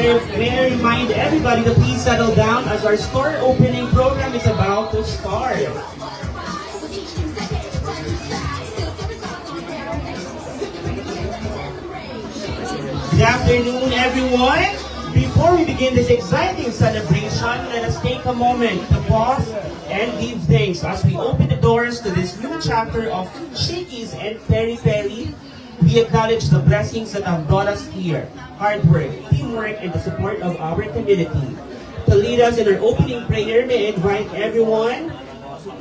may, may I remind everybody to please settle down as our store opening program is about to start. Good afternoon, everyone. Before we begin this exciting celebration, let us take a moment to pause and give thanks as we open the doors to this new chapter of Shakey's and Peri Peri. We acknowledge the blessings that have brought us here, hard work, teamwork, and the support of our community. To lead us in our opening prayer, may I invite everyone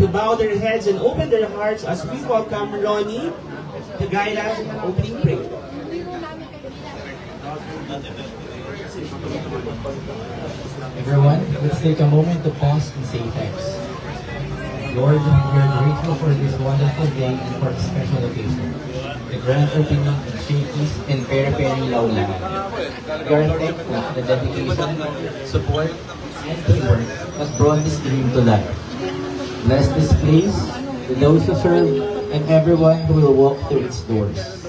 to bow their heads and open their hearts as we welcome Ronnie to guide us in our opening prayer. Everyone, let's take a moment to pause and say thanks. Lord, we are grateful for this wonderful day and for this special occasion. The grand opening of Shakey's and Peri Peri Laula. We are thankful for the dedication, support, and teamwork that brought this dream to life. Bless this place, the those who serve, and everyone who will walk through its doors.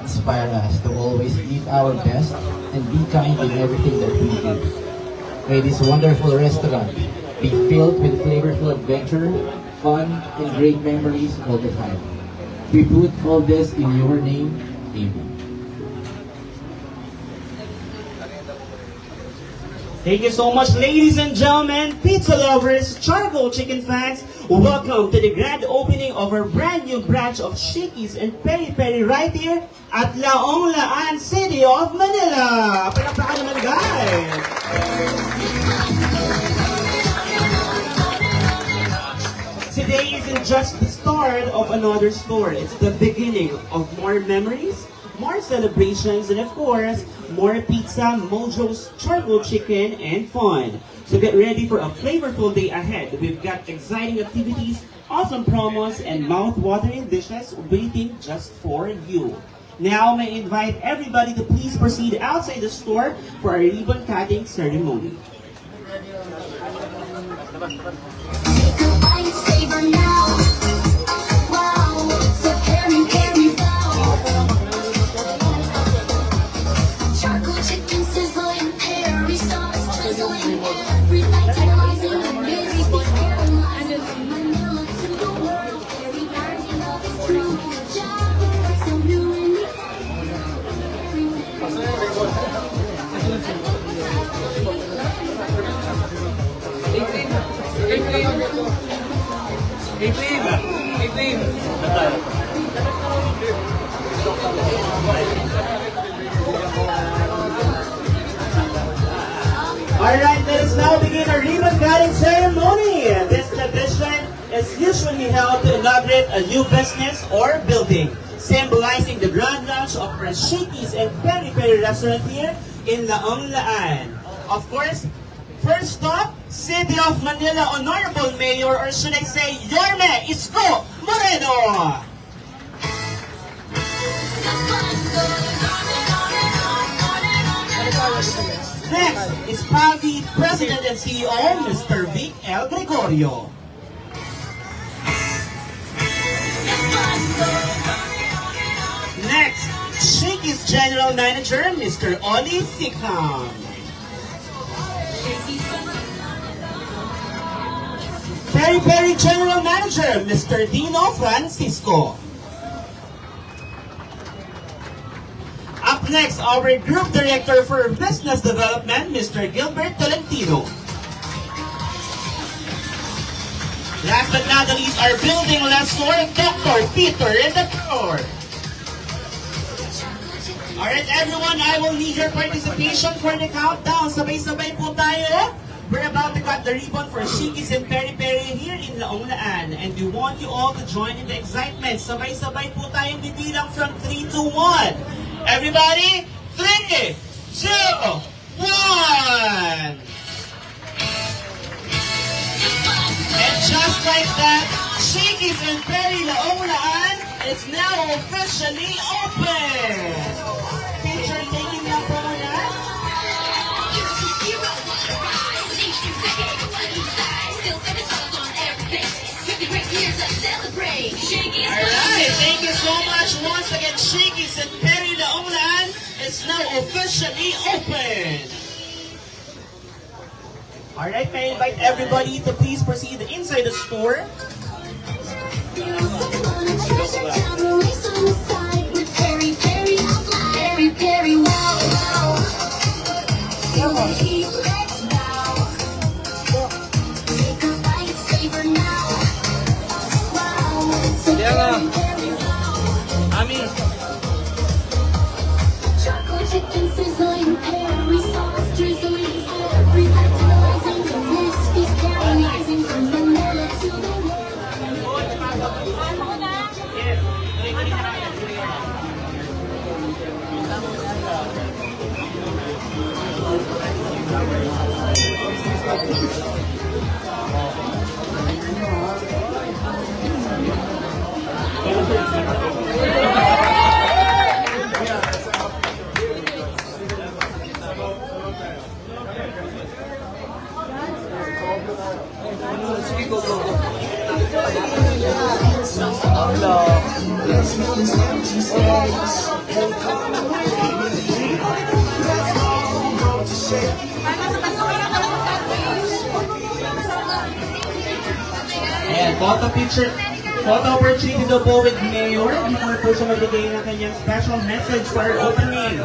Inspire us to always give our best and be kind in everything that we do. May this wonderful restaurant be filled with flavorful adventure, fun, and great memories all the time. We put all this in your name. Amen. Thank you so much, ladies and gentlemen, pizza lovers, charcoal chicken fans. Welcome to the grand opening of our brand new branch of Shakey's and Peri Peri right here at Laong Laan City of Manila. Palakpakan naman, guys! Today isn't just the start of another store. It's the beginning of more memories, more celebrations, and of course, more pizza, mojos, charcoal chicken, and fun. So get ready for a flavorful day ahead. We've got exciting activities, awesome promos, and mouth-watering dishes waiting just for you. Now, may I invite everybody to please proceed outside the store for our ribbon cutting ceremony. New business or building, symbolizing the grand launch of Rashiki's and Peri Peri restaurant here in Laong Laan. Of course, first stop, City of Manila Honorable Mayor, or should I say, Yorme Isko Moreno. Next is Pavi President and CEO, Mr. Vic L. Gregorio. Next, Shakey's General Manager, Mr. Oli Sikham. Peri Peri General Manager, Mr. Dino Francisco. Up next, our Group Director for Business Development, Mr. Gilbert Least, our building lessor, Dr. Peter in the floor. Alright everyone, I will need your participation for the countdown. Sabay-sabay po tayo. We're about to cut the ribbon for Shikis and Peri Peri here in Laong Laan. And we want you all to join in the excitement. Sabay-sabay po tayong bibilang from 3 to 1. Everybody, 3, 2, 1. And just like that, Shakey's and Perry Laong Laan is now officially open! Alright, thank you so much once again. Shakey's and Perry Laong Laan is now officially open! Alright, may I invite everybody to please proceed inside the store. Very, daw po with Mayor. Before po siya magbigay ng kanyang special message for opening.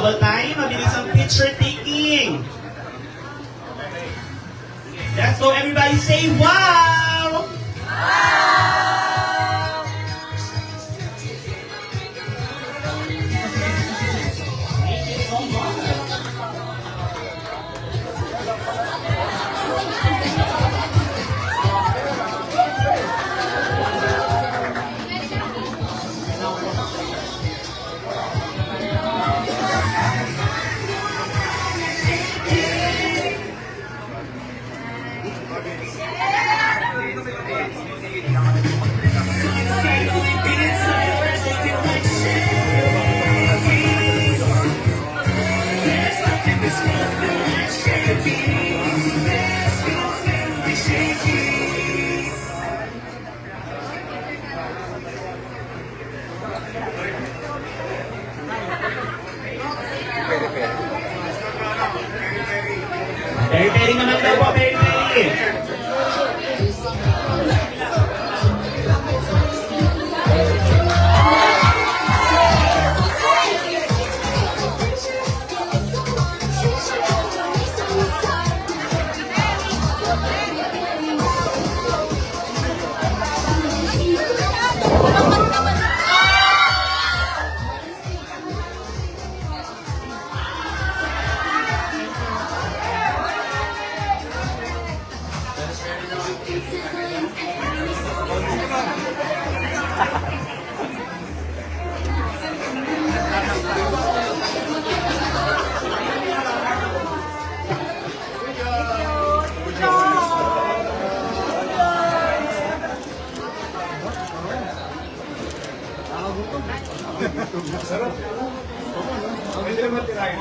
Double time, mabilis ang picture taking. Let's go everybody say wow! Perry Perry naman daw po, Perry Perry. Sir Amita ಮತ್ತೆ ರಾಯ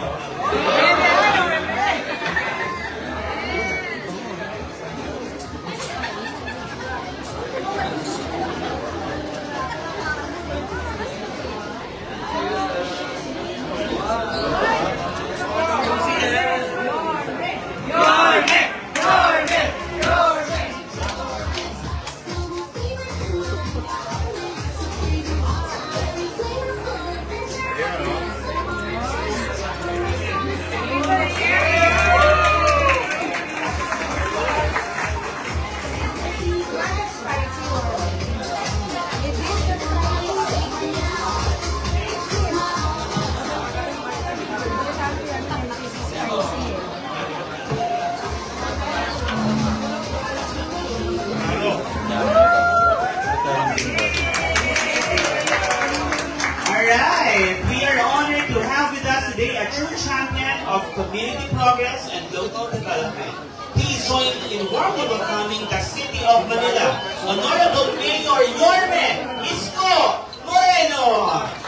of Manila, Honorable Mayor Yorme Isko Moreno.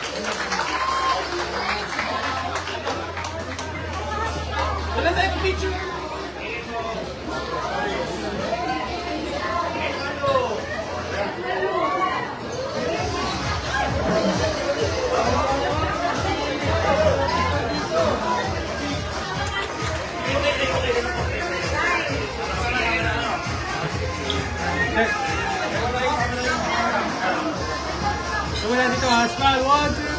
Jessica Pascal. One, two.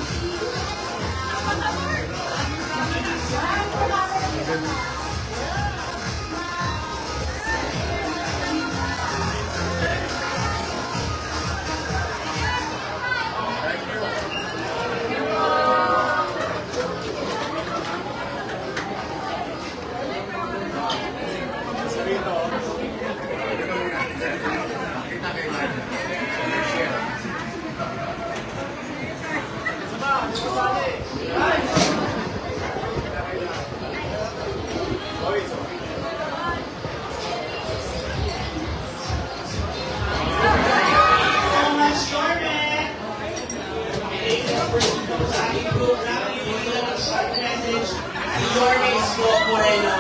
Lourdes Go Moreno.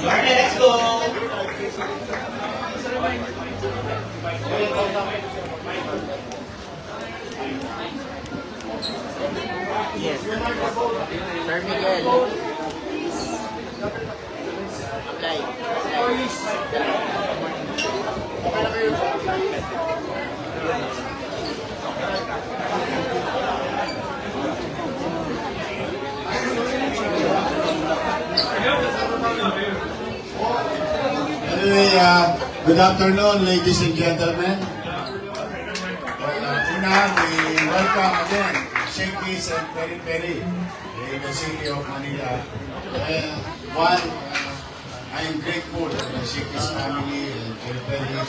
Lourdes, let's go. Yes. Sir Miguel. Apply. Apply. Anyway, uh, good afternoon, ladies and gentlemen. Uh, una, we welcome again Shakey's and Peri Peri in the city of Manila. And one, uh, I am grateful to the Shakey's family and Peri Peri uh,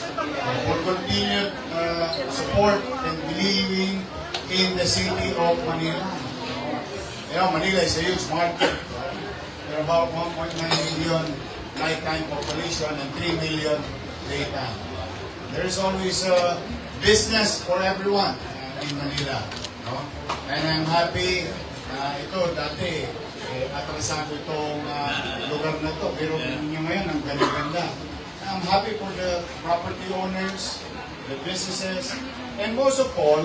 for continued uh, support and believing in the city of Manila. You know, Manila is a huge market. About 1.9 million lifetime population and 3 million daytime. There is always a business for everyone uh, in Manila. No? And I'm happy na ito dati eh, atrasado itong uh, lugar na to pero ninyo ngayon ang ganda-ganda. I'm happy for the property owners, the businesses, and most of all,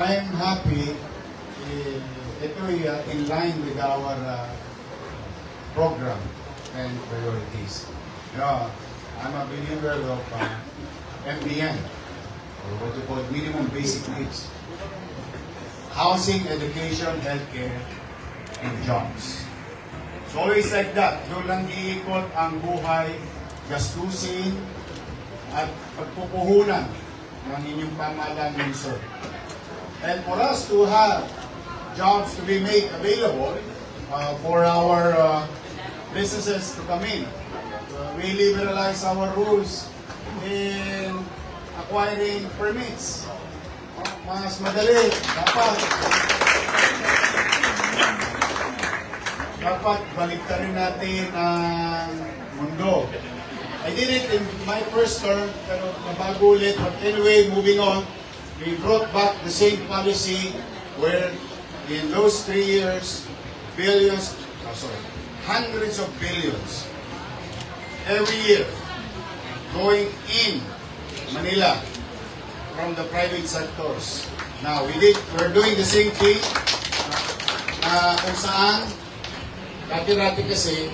I'm happy eh, ito uh, in line with our uh, program and priorities. Know, I'm a believer of uh, MBN, or what you call minimum basic needs. Housing, education, healthcare, and jobs. It's always like that. Doon lang iikot ang buhay, gastusin, at pagpupuhunan ng inyong pamahalaan ng sir. And for us to have jobs to be made available uh, for our uh, businesses to come in. Uh, we liberalize our rules in acquiring permits. Mas madali. Dapat dapat baliktarin natin ang mundo. I did it in my first term, pero nabago ulit. But anyway, moving on, we brought back the same policy where in those three years, billions, oh, sorry, hundreds of billions every year going in Manila from the private sectors. Now, we did, we're doing the same thing na kung saan dati-dati kasi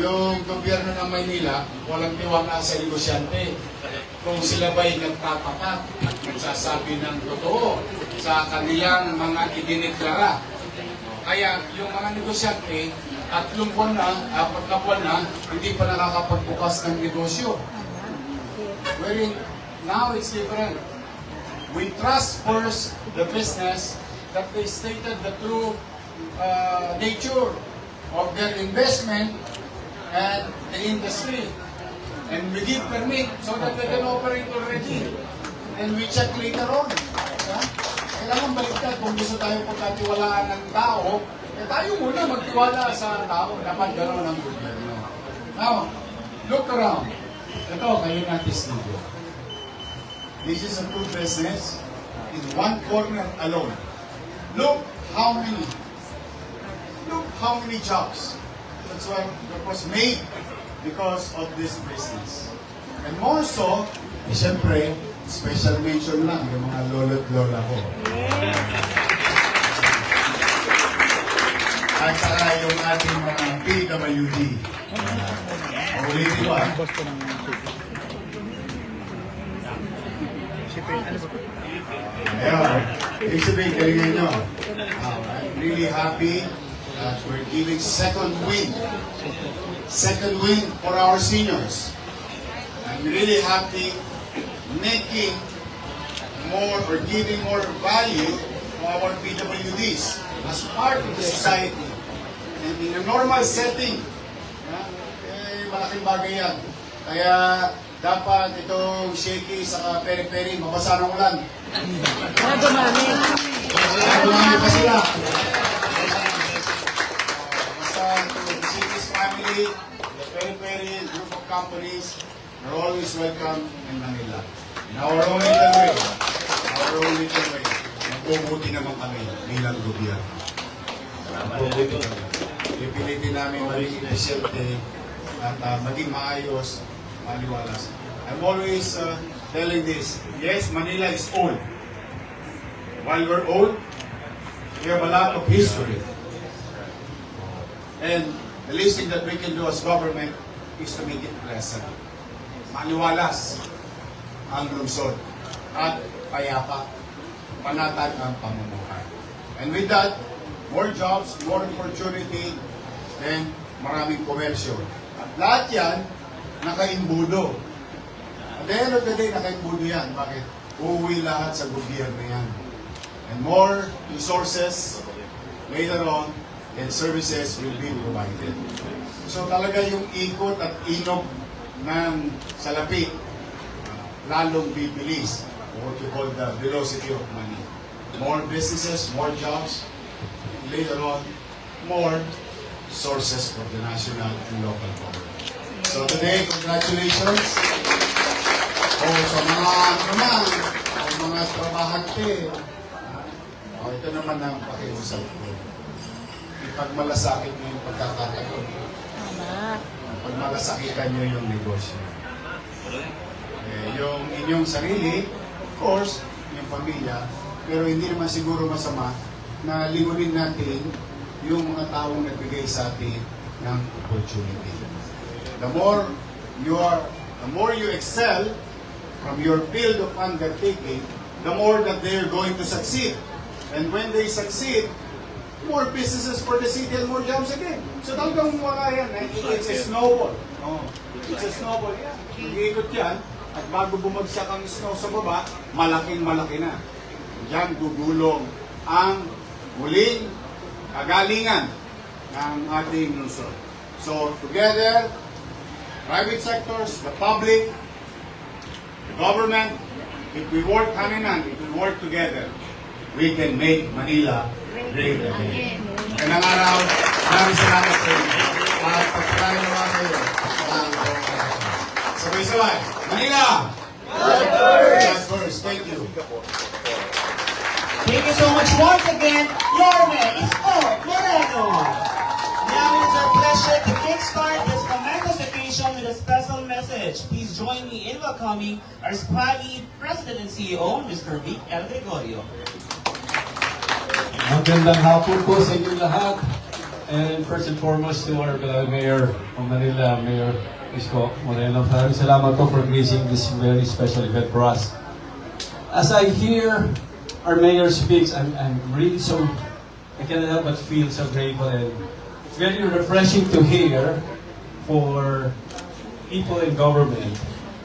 yung gobyerno ng Maynila walang tiwala sa negosyante kung sila ba'y nagtatapat at nagsasabi ng totoo sa kanilang mga idineklara. Kaya yung mga negosyante, tatlong buwan na, apat na buwan na, hindi pa nakakapagbukas ng negosyo. Wherein now it's different. We trust first the business that they stated the true uh, nature of their investment and the industry. And we give permit so that they can operate already. And we check later on. Ha? Kailangan baliktad kung gusto tayo pagkatiwalaan ng tao, eh tayo muna magtiwala sa tao. Dapat gano'n ang gobyerno. Now, look around. Ito, kayo natin studio. This is a good business in one corner alone. Look how many, look how many jobs. That's why that was made because of this business. And more so, eh, siyempre, special mention lang yung mga lolo't lola ko. At saka yung ating mga PWD. Ulitin ko ah. Ayun, ibig sabihin, galingan nyo. I'm really happy that we're giving second win. Second win for our seniors. I'm really happy making more or giving more value to our PWDs as part of the society. And in a normal setting, ha, eh, malaking bagay yan. Kaya dapat itong shaky sa peri-peri, mabasa ng ulan. Mga dumami. Kaya dumami pa sila. Basta the Shaky's family, the peri-peri group of companies, are always welcome in Manila. In our own little way, our own little way, magbubuti naman kami bilang gobyerno. Magbubuti kami. Pipilitin namin maging efficiente at uh, maging maayos, maliwalas. I'm always uh, telling this, yes, Manila is old. While we're old, we have a lot of history. And the least thing that we can do as government is to make it pleasant. Maliwalas ang lungsod at payapa, panatag ang pamumuhay. And with that, more jobs, more opportunity, then maraming komersyo. At lahat yan, nakaimbudo. At the end of the day, nakaimbudo yan. Bakit? Uuwi lahat sa gobyerno yan. And more resources later on and services will be provided. So talaga yung ikot at inog ng salapi lalong bibilis what you call the velocity of money. More businesses, more jobs, later on, more sources for the national and local government. So today, congratulations. O sa mga naman, o mga trabahante, o ito naman ang pakiusap ko. Ipagmalasakit mo yung pagkakataon. Pagmalasakitan nyo yung negosyo. Eh, yung inyong sarili, of course, yung pamilya, pero hindi naman siguro masama na lingunin natin yung mga taong nagbigay sa atin ng opportunity. The more you are, the more you excel from your field of undertaking, the more that they are going to succeed. And when they succeed, more businesses for the city and more jobs again. So talagang wala yan. eh. It's a snowball. Oh. It's a snowball. Yeah. Mag-iikot yan. At bago bumagsak ang snow sa baba, malaking malaki na. Diyan gugulong ang muling kagalingan ng ating lungsod. So together, private sectors, the public, the government, if we work hand in hand, if we work together, we can make Manila great again. Kailang araw, maraming salamat sa inyo. At pagkakain naman kayo. Sabay-sabay. Manila! God first! Thank you. Thank you so much once again, Yorme Isko Moreno. Now it is our pleasure to kickstart this momentous occasion with a special message. Please join me in welcoming our SPAGI President and CEO, Mr. Vic L. Gregorio. Magandang hapon po sa inyo lahat. And first and foremost to our uh, Mayor of Manila, Mayor Isko Moreno. Maraming salamat po for gracing this very special event for us. As I hear our Mayor speaks, I'm, I'm really so, I cannot help but feel so grateful and very refreshing to hear for people in government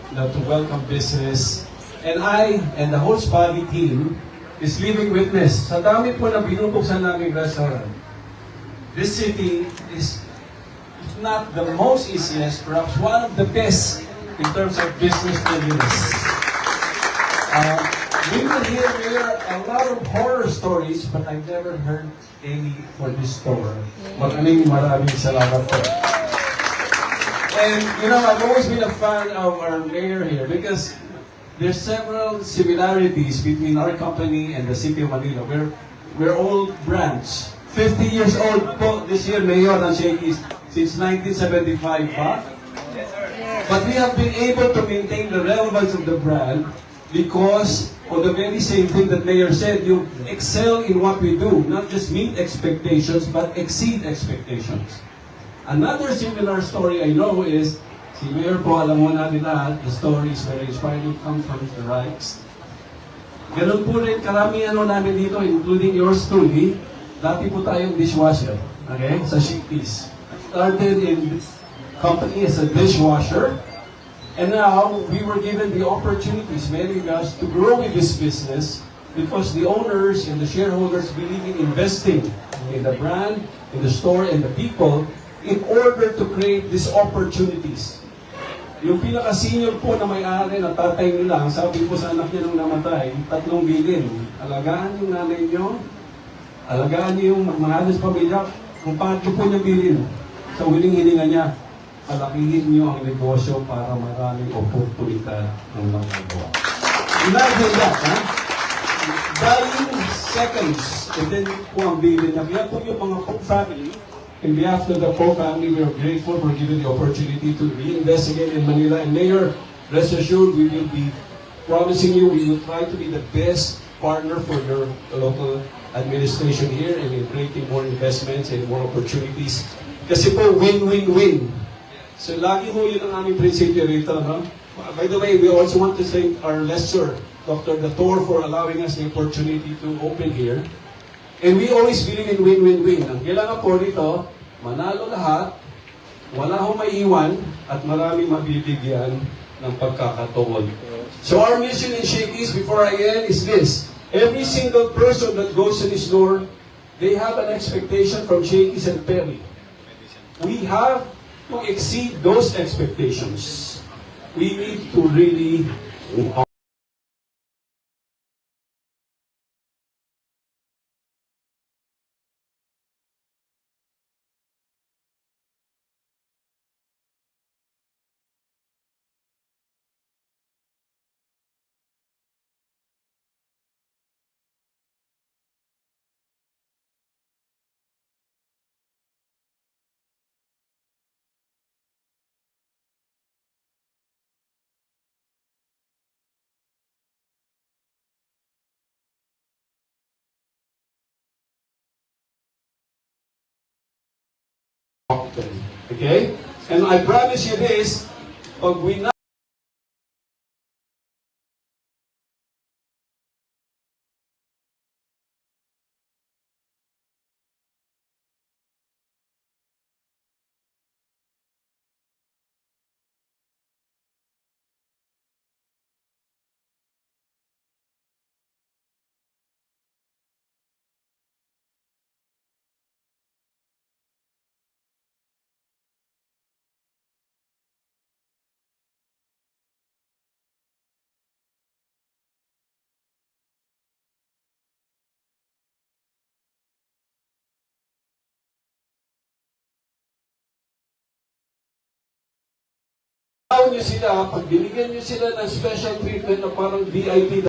you know, to welcome business. And I and the whole Spaghetti team is living witness. Sa dami po na binubuksan naming restaurant, this city is if not the most easiest, perhaps one of the best in terms of business readiness. Uh, we will hear here a lot of horror stories, but I've never heard any for this store. Maraming maraming salamat po. And you know, I've always been a fan of our mayor here because there's several similarities between our company and the city of Manila. We're we're all branch. 50 years old po this year, Mayor ng Shakey's since 1975 pa. But we have been able to maintain the relevance of the brand because of the very same thing that Mayor said, you excel in what we do, not just meet expectations, but exceed expectations. Another similar story I know is, si Mayor po, alam mo natin lahat, the story is very inspiring, come from the Reichs. Ganun po rin karami ano namin dito, including yours truly, dati po tayong dishwasher, okay, sa Shakey's. Started in company as a dishwasher, and now we were given the opportunities, many of us, to grow with this business because the owners and the shareholders believe in investing in the brand, in the store, and the people in order to create these opportunities. Yung pinaka-senior po na may-ari na tatay nila, sabi po sa anak niya nung namatay, tatlong bilin. Alagaan yung nanay niyo, alagaan niyo yung mga halos pamilya, kung paano po niyang bilin. Sa huling hininga niya, palakihin niyo ang negosyo para maraming oportunidad ng mga gawa. Imagine that, ha? Dying seconds, and then po ang bilin niya. Kaya po yung mga Pope family, in behalf of the Pope family, we are grateful for giving the opportunity to reinvest again in Manila. And Mayor, rest assured, we will be promising you, we will try to be the best partner for your local administration here and in creating more investments and more opportunities. Kasi po, win-win-win. So lagi ho yun ang aming prinsipyo rito. No? By the way, we also want to thank our lessor, Dr. Dator, for allowing us the opportunity to open here. And we always believe in win-win-win. Ang kailangan po rito, manalo lahat, wala hong maiwan, at marami mabibigyan ng pagkakataon. So our mission in Shakey's before I end is this. Every single person that goes in this door, they have an expectation from Shakey's and Perry. We have to exceed those expectations. We need to really Okay? And I promise you this, pag we niyo sila, pag binigyan niyo sila ng special treatment na parang VIP